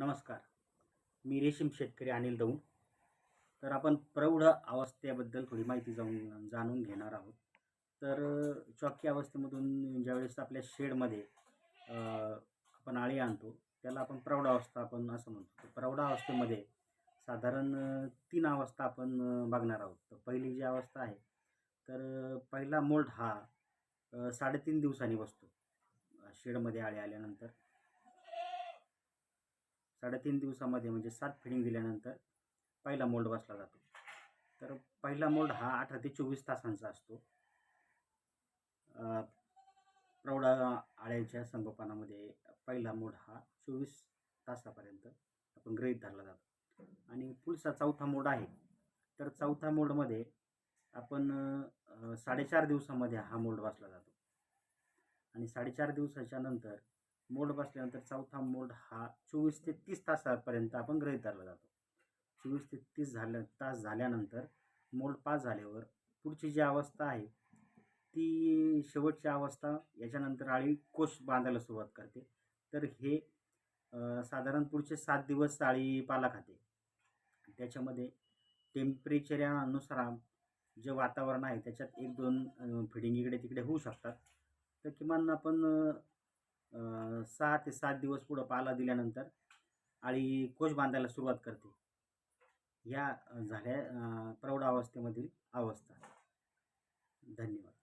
नमस्कार. मी रेशीम शेतकरी अनिल दौंड. तर आपण प्रौढ अवस्थेबद्दल थोडी माहिती जाऊन जाणून घेणार आहोत. तर चौकी चॉकी अवस्थेमधून ज्यावेळेस आपल्या शेडमध्ये आपण आळी आणतो त्याला आपण प्रौढ अवस्था आपण असं म्हणतो. प्रौढ अवस्थेमध्ये साधारण तीन अवस्था आपण बघणार आहोत. तर पहिली जी अवस्था आहे तर पहिला मोल्ड हा साडेतीन दिवसांनी बसतो. शेडमध्ये आळी आल्यानंतर. साडेतीन दिवसामध्ये म्हणजे सात फिडिंग दिल्यानंतर पहिला मोल्ड बसला जातो. तर पहिला मोल्ड हा अठरा ते चोवीस तासांचा असतो. प्रौढा प्रौढ आळ्यांच्या संगोपनामध्ये पहिला मोड हा चोवीस तासापर्यंत आपण गृहीत धरला जातो. आणि पुढचा चौथा मोड आहे. तर चौथा मोडमध्ये आपण साडेचार दिवसामध्ये हा मोल्ड बसला जातो. आणि साडेचार दिवसाच्या नंतर मोड बसल्यानंतर चौथा मोड हा चोवीस ते तीस तासापर्यंत आपण ग्रहित धरला जातो. चोवीस ते तीस झाल्या तास झाल्यानंतर मोड पास झाल्यावर पुढची जी अवस्था आहे ती शेवटची अवस्था याच्यानंतर आळी कोश बांधायला सुरुवात करते. तर हे साधारण पुढचे सात दिवस आळी पाला खाते. त्याच्यामध्ये टेम्परेचरनुसार जे वातावरण आहे त्याच्यात एक दोन फिडिंग इकडे तिकडे होऊ शकतात. तर किमान आपण सहा ते सात दिवस पुढं पाला दिल्यानंतर आळी कोश बांधायला सुरुवात करते. या झाल्या प्रौढ अवस्थेमधील अवस्था. धन्यवाद.